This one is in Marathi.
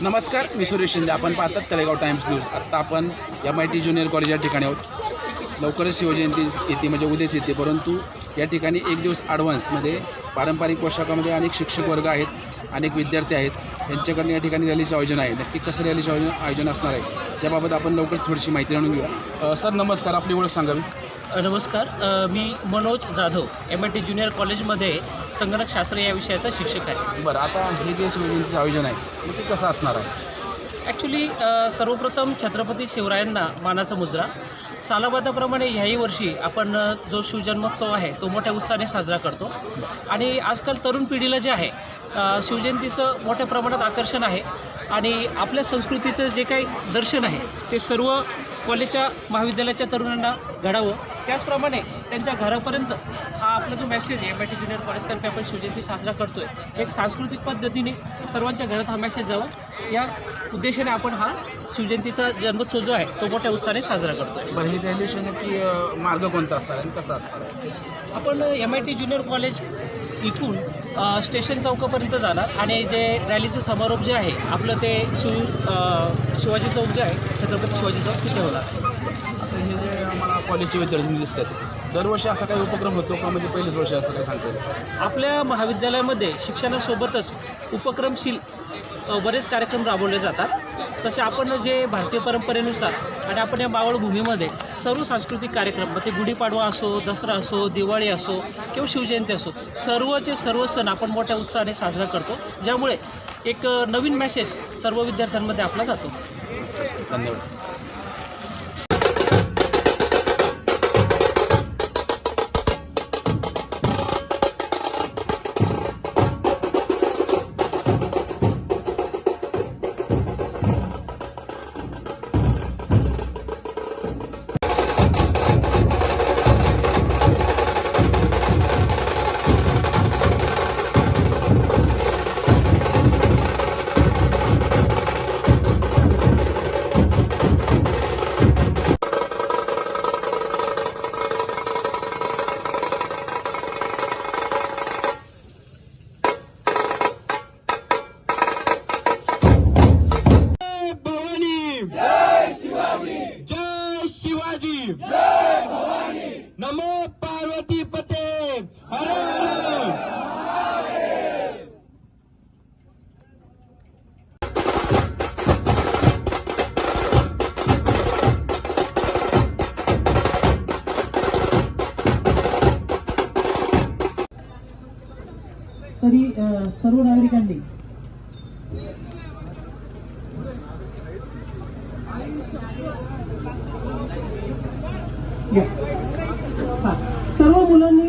नमस्कार मी सुरेश शिंदे. आपण पाहतात तळेगाव टाइम्स न्यूज. आत्ता आपण M I T junior college या ठिकाणी आहोत. लवकरच शिवजयंती येते म्हणजे उद्याच येते. परंतु या ठिकाणी एक दिवस ॲडव्हान्समध्ये पारंपरिक पोशाखामध्ये अनेक शिक्षक वर्ग आहेत अनेक विद्यार्थी आहेत. यांच्याकडनं या ठिकाणी रॅलीचं आयोजन आहे. नक्की कसं रॅलीचं आयोजन आयोजन असणार आहे याबाबत आपण लवकर थोडीशी माहिती जाणून घेऊया. सर नमस्कार. आपली ओळख सांगावी. नमस्कार. मी Manoj Jadhav M I T junior कॉलेजमध्ये संगणकशास्त्र या विषयाचा शिक्षक आहे. बरं आता हे जे शिवजयंतीचं आयोजन आहे ते कसं असणार आहे? ॲक्च्युली सर्वप्रथम छत्रपती शिवरायांना मानाचा मुजरा. सालाबादाप्रमाणे ह्याही वर्षी आपण जो शिवजन्मोत्सव आहे तो मोठ्या उत्साहाने साजरा करतो. आणि आजकाल तरुण पिढीला जे आहे शिवजयंतीचं मोठ्या प्रमाणात आकर्षण आहे. आणि आपल्या संस्कृतीचं जे काही दर्शन आहे ते सर्व कॉलेजच्या महाविद्यालयाच्या तरुणांना घडावं. त्याचप्रमाणे त्यांच्या घरापर्यंत हा आपला जो मेसेज आहे एम आय टी ज्युनियर कॉलेजतर्फे आपण शिवजयंती साजरा करतो आहे एक सांस्कृतिक पद्धतीने सर्वांच्या घरात हा मेसेज जावा. या उद्देशाने आपण हा शिवजयंतीचा जन्मोत्सव जो आहे तो मोठ्या उत्साहाने साजरा करतो आहे बरं हे अ, मार्ग कोणता असणार आणि कसा असणार? आपण M I T junior college इथून स्टेशन चौकापर्यंत जाणार. आणि जे रॅलीचं समारोप जे आहे आपलं ते शिव शिवाजी चौक जे आहे छत्रपती शिवाजी चौक तिथे होणार. हे जे मला कॉलेजचे विद्यार्थी दिसतात दरवर्षी असा काही उपक्रम होतो का? म्हणजे पहिलेच वर्ष असं काही सांगता आपल्या महाविद्यालयामध्ये शिक्षणासोबतच उपक्रमशील बरेच कार्यक्रम राबवले जातात. तसे आपण जे भारतीय परंपरेनुसार आणि आपण या बावळभूमीमध्ये सर्व सांस्कृतिक कार्यक्रम मग ते गुढीपाडवा असो दसरा असो दिवाळी असो किंवा शिवजयंती असो सर्वचे सर्व सण आपण मोठ्या उत्साहाने साजरा करतो ज्यामुळे एक नवीन मेसेज सर्व विद्यार्थ्यांमध्ये आपला जातो. धन्यवाद. शिवाजी। जय भवानी नमो पार्वती पते। हरे तरी सर्व नागरिकांनी सर्व मुलांनी